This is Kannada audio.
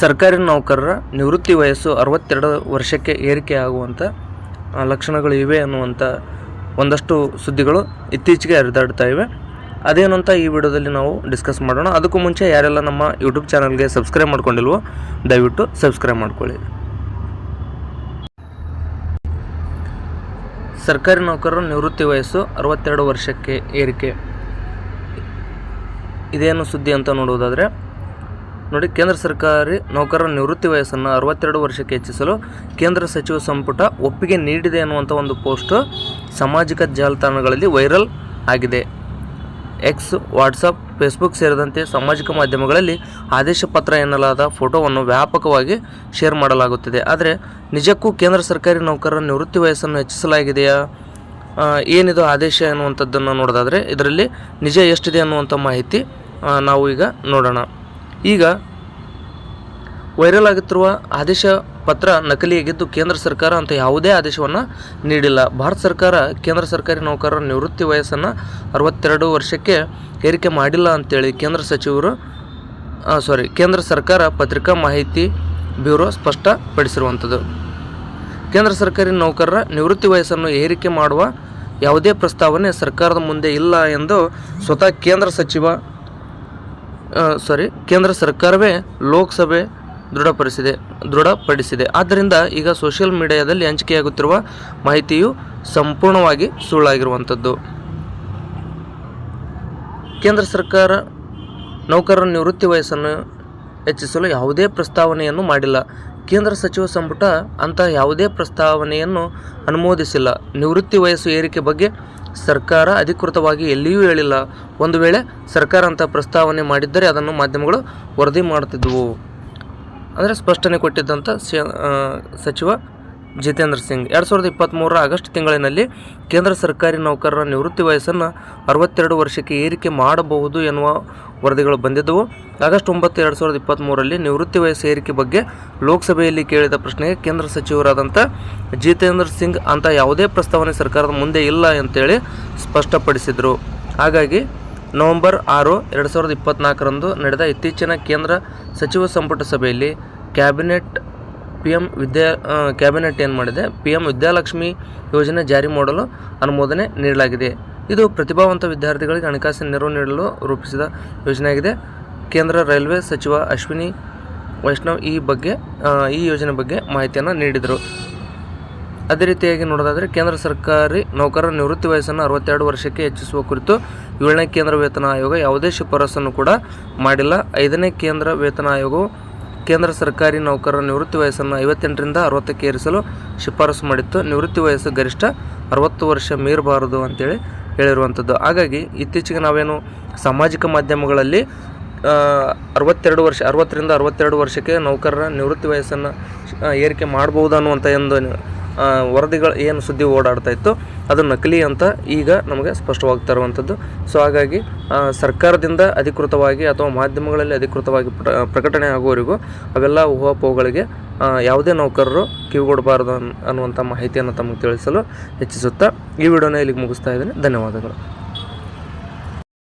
ಸರ್ಕಾರಿ ನೌಕರರ ನಿವೃತ್ತಿ ವಯಸ್ಸು ಅರವತ್ತೆರಡು ವರ್ಷಕ್ಕೆ ಏರಿಕೆ ಆಗುವಂಥ ಲಕ್ಷಣಗಳು ಇವೆ ಅನ್ನುವಂಥ ಒಂದಷ್ಟು ಸುದ್ದಿಗಳು ಇತ್ತೀಚೆಗೆ ಹರಿದಾಡ್ತಾ ಇವೆ. ಅದೇನಂತ ಈ ವಿಡಿಯೋದಲ್ಲಿ ನಾವು ಡಿಸ್ಕಸ್ ಮಾಡೋಣ. ಅದಕ್ಕೂ ಮುಂಚೆ ಯಾರೆಲ್ಲ ನಮ್ಮ ಯೂಟ್ಯೂಬ್ ಚಾನಲ್ಗೆ ಸಬ್ಸ್ಕ್ರೈಬ್ ಮಾಡ್ಕೊಂಡಿಲ್ವೋ, ದಯವಿಟ್ಟು ಸಬ್ಸ್ಕ್ರೈಬ್ ಮಾಡ್ಕೊಳ್ಳಿ. ಸರ್ಕಾರಿ ನೌಕರರ ನಿವೃತ್ತಿ ವಯಸ್ಸು ಅರವತ್ತೆರಡು ವರ್ಷಕ್ಕೆ ಏರಿಕೆ. ಇದೇನು ಸುದ್ದಿ ಅಂತ ನೋಡುವುದಾದರೆ ನೋಡಿ, ಕೇಂದ್ರ ಸರ್ಕಾರಿ ನೌಕರರ ನಿವೃತ್ತಿ ವಯಸ್ಸನ್ನು ಅರವತ್ತೆರಡು ವರ್ಷಕ್ಕೆ ಹೆಚ್ಚಿಸಲು ಕೇಂದ್ರ ಸಚಿವ ಸಂಪುಟ ಒಪ್ಪಿಗೆ ನೀಡಿದೆ ಅನ್ನುವಂಥ ಒಂದು ಪೋಸ್ಟ್ ಸಾಮಾಜಿಕ ಜಾಲತಾಣಗಳಲ್ಲಿ ವೈರಲ್ ಆಗಿದೆ. ಎಕ್ಸ್ ವಾಟ್ಸಪ್ ಫೇಸ್ಬುಕ್ ಸೇರಿದಂತೆ ಸಾಮಾಜಿಕ ಮಾಧ್ಯಮಗಳಲ್ಲಿ ಆದೇಶ ಪತ್ರ ಎನ್ನಲಾದ ಫೋಟೋವನ್ನು ವ್ಯಾಪಕವಾಗಿ ಶೇರ್ ಮಾಡಲಾಗುತ್ತಿದೆ. ಆದರೆ, ನಿಜಕ್ಕೂ ಕೇಂದ್ರ ಸರ್ಕಾರಿ ನೌಕರರ ನಿವೃತ್ತಿ ವಯಸ್ಸನ್ನು ಹೆಚ್ಚಿಸಲಾಗಿದೆಯಾ? ಏನಿದು ಆದೇಶ ಎನ್ನುವಂಥದ್ದನ್ನು ನೋಡೋದಾದರೆ, ಇದರಲ್ಲಿ ನಿಜ ಎಷ್ಟಿದೆ ಅನ್ನುವಂಥ ಮಾಹಿತಿ ನಾವು ಈಗ ನೋಡೋಣ. ಈಗ ವೈರಲ್ ಆಗುತ್ತಿರುವ ಆದೇಶ ಪತ್ರ ನಕಲಿಯಾಗಿದ್ದು ಕೇಂದ್ರ ಸರ್ಕಾರ ಅಂತ ಯಾವುದೇ ಆದೇಶವನ್ನು ನೀಡಿಲ್ಲ. ಭಾರತ ಸರ್ಕಾರ ಕೇಂದ್ರ ಸರ್ಕಾರಿ ನೌಕರರ ನಿವೃತ್ತಿ ವಯಸ್ಸನ್ನು ಅರವತ್ತೆರಡು ವರ್ಷಕ್ಕೆ ಏರಿಕೆ ಮಾಡಿಲ್ಲ ಅಂತೇಳಿ ಕೇಂದ್ರ ಸಚಿವರು ಸಾರಿ ಕೇಂದ್ರ ಸರ್ಕಾರ ಪತ್ರಿಕಾ ಮಾಹಿತಿ ಬ್ಯೂರೋ ಸ್ಪಷ್ಟಪಡಿಸಿರುವಂಥದ್ದು. ಕೇಂದ್ರ ಸರ್ಕಾರಿ ನೌಕರರ ನಿವೃತ್ತಿ ವಯಸ್ಸನ್ನು ಏರಿಕೆ ಮಾಡುವ ಯಾವುದೇ ಪ್ರಸ್ತಾವನೆ ಸರ್ಕಾರದ ಮುಂದೆ ಇಲ್ಲ ಎಂದು ಸ್ವತಃ ಕೇಂದ್ರ ಸಚಿವ ಸಾರಿ ಕೇಂದ್ರ ಸರ್ಕಾರವೇ ಲೋಕಸಭೆ ದೃಢಪಡಿಸಿದೆ ದೃಢಪಡಿಸಿದೆ. ಆದ್ದರಿಂದ ಈಗ ಸೋಷಿಯಲ್ ಮೀಡಿಯಾದಲ್ಲಿ ಹಂಚಿಕೆಯಾಗುತ್ತಿರುವ ಮಾಹಿತಿಯು ಸಂಪೂರ್ಣವಾಗಿ ಸುಳ್ಳಾಗಿರುವಂಥದ್ದು. ಕೇಂದ್ರ ಸರ್ಕಾರ ನೌಕರರ ನಿವೃತ್ತಿ ವಯಸ್ಸನ್ನು ಹೆಚ್ಚಿಸಲು ಯಾವುದೇ ಪ್ರಸ್ತಾವನೆಯನ್ನು ಮಾಡಿಲ್ಲ. ಕೇಂದ್ರ ಸಚಿವ ಸಂಪುಟ ಅಂತಹ ಯಾವುದೇ ಪ್ರಸ್ತಾವನೆಯನ್ನು ಅನುಮೋದಿಸಿಲ್ಲ. ನಿವೃತ್ತಿ ವಯಸ್ಸು ಏರಿಕೆ ಬಗ್ಗೆ ಸರ್ಕಾರ ಅಧಿಕೃತವಾಗಿ ಎಲ್ಲಿಯೂ ಹೇಳಿಲ್ಲ. ಒಂದು ವೇಳೆ ಸರ್ಕಾರ ಅಂತ ಪ್ರಸ್ತಾವನೆ ಮಾಡಿದ್ದರೆ ಅದನ್ನು ಮಾಧ್ಯಮಗಳು ವರದಿ ಮಾಡುತ್ತಿದ್ದವು ಅಂದರೆ ಸ್ಪಷ್ಟನೆ ಕೊಟ್ಟಿದ್ದಂಥ ಸಚಿವ ಜಿತೇಂದ್ರ ಸಿಂಗ್. ಎರಡು ಸಾವಿರದ ಇಪ್ಪತ್ತ್ಮೂರರ ಆಗಸ್ಟ್ ತಿಂಗಳಿನಲ್ಲಿ ಕೇಂದ್ರ ಸರ್ಕಾರಿ ನೌಕರರ ನಿವೃತ್ತಿ ವಯಸ್ಸನ್ನು ಅರವತ್ತೆರಡು ವರ್ಷಕ್ಕೆ ಏರಿಕೆ ಮಾಡಬಹುದು ಎನ್ನುವ ವರದಿಗಳು ಬಂದಿದ್ದವು. ಆಗಸ್ಟ್ ಒಂಬತ್ತು ಎರಡು ಸಾವಿರದ ಇಪ್ಪತ್ತ್ಮೂರರಲ್ಲಿ ನಿವೃತ್ತಿ ವಯಸ್ಸು ಏರಿಕೆ ಬಗ್ಗೆ ಲೋಕಸಭೆಯಲ್ಲಿ ಕೇಳಿದ ಪ್ರಶ್ನೆಗೆ ಕೇಂದ್ರ ಸಚಿವರಾದಂಥ ಜಿತೇಂದ್ರ ಸಿಂಗ್ ಅಂತ ಯಾವುದೇ ಪ್ರಸ್ತಾವನೆ ಸರ್ಕಾರದ ಮುಂದೆ ಇಲ್ಲ ಅಂತೇಳಿ ಸ್ಪಷ್ಟಪಡಿಸಿದರು. ಹಾಗಾಗಿ ನವೆಂಬರ್ ಆರು ಎರಡು ಸಾವಿರದ ಇಪ್ಪತ್ತ್ನಾಲ್ಕರಂದು ನಡೆದ ಇತ್ತೀಚಿನ ಕೇಂದ್ರ ಸಚಿವ ಸಂಪುಟ ಸಭೆಯಲ್ಲಿ cabinet P M Vidya cabinet ಏನು ಮಾಡಿದೆ? ಪಿ ಎಂ ವಿದ್ಯಾಲಕ್ಷ್ಮಿ ಯೋಜನೆ ಜಾರಿ ಮಾಡಲು ಅನುಮೋದನೆ ನೀಡಲಾಗಿದೆ. ಇದು ಪ್ರತಿಭಾವಂತ ವಿದ್ಯಾರ್ಥಿಗಳಿಗೆ ಹಣಕಾಸಿನ ನೆರವು ನೀಡಲು ರೂಪಿಸಿದ ಯೋಜನೆಯಾಗಿದೆ. ಕೇಂದ್ರ ರೈಲ್ವೆ ಸಚಿವ ಅಶ್ವಿನಿ ವೈಷ್ಣವ್ ಈ ಬಗ್ಗೆ ಈ ಯೋಜನೆ ಬಗ್ಗೆ ಮಾಹಿತಿಯನ್ನು ನೀಡಿದರು. ಅದೇ ರೀತಿಯಾಗಿ ನೋಡೋದಾದರೆ, ಕೇಂದ್ರ ಸರ್ಕಾರಿ ನೌಕರರ ನಿವೃತ್ತಿ ವಯಸ್ಸನ್ನು ಅರವತ್ತೆರಡು ವರ್ಷಕ್ಕೆ ಹೆಚ್ಚಿಸುವ ಕುರಿತು ಏಳನೇ ಕೇಂದ್ರ ವೇತನ ಆಯೋಗ ಯಾವುದೇ ಶಿಫಾರಸನ್ನು ಕೂಡ ಮಾಡಿಲ್ಲ. ಐದನೇ ಕೇಂದ್ರ ವೇತನ ಆಯೋಗವು ಕೇಂದ್ರ ಸರ್ಕಾರಿ ನೌಕರರ ನಿವೃತ್ತಿ ವಯಸ್ಸನ್ನು ಐವತ್ತೆಂಟರಿಂದ ಅರವತ್ತಕ್ಕೆ ಏರಿಸಲು ಶಿಫಾರಸು ಮಾಡಿತ್ತು. ನಿವೃತ್ತಿ ವಯಸ್ಸು ಗರಿಷ್ಠ ಅರವತ್ತು ವರ್ಷ ಮೀರಬಾರದು ಅಂತೇಳಿ ಹೇಳಿರುವಂಥದ್ದು. ಹಾಗಾಗಿ ಇತ್ತೀಚೆಗೆ ನಾವೇನು ಸಾಮಾಜಿಕ ಮಾಧ್ಯಮಗಳಲ್ಲಿ ಅರವತ್ತೆರಡು ವರ್ಷ, ಅರವತ್ತರಿಂದ ಅರವತ್ತೆರಡು ವರ್ಷಕ್ಕೆ ನೌಕರರ ನಿವೃತ್ತಿ ವಯಸ್ಸನ್ನು ಏರಿಕೆ ಮಾಡ್ಬೋದು ಅನ್ನುವಂಥ ಒಂದು ವರದಿಗಳು ಏನು ಸುದ್ದಿ ಓಡಾಡ್ತಾ ಇತ್ತು ಅದು ನಕಲಿ ಅಂತ ಈಗ ನಮಗೆ ಸ್ಪಷ್ಟವಾಗ್ತಾ ಇರುವಂಥದ್ದು. ಸೊ ಹಾಗಾಗಿ ಸರ್ಕಾರದಿಂದ ಅಧಿಕೃತವಾಗಿ ಅಥವಾ ಮಾಧ್ಯಮಗಳಲ್ಲಿ ಅಧಿಕೃತವಾಗಿ ಪ್ರ, ಪ್ರಕಟಣೆ ಆಗುವವರೆಗೂ ಅವೆಲ್ಲ ಊಹಾಪೋಹಗಳಿಗೆ ಯಾವುದೇ ನೌಕರರು ಕಿವಿಗೊಡಬಾರದು ಅನ್, ಅನ್ನುವಂಥ ಮಾಹಿತಿಯನ್ನು ತಮಗೆ ತಿಳಿಸಲು ಹೆಚ್ಚಿಸುತ್ತಾ ಈ ವಿಡಿಯೋನ ಇಲ್ಲಿಗೆ ಮುಗಿಸ್ತಾ ಇದ್ದೀನಿ. ಧನ್ಯವಾದಗಳು.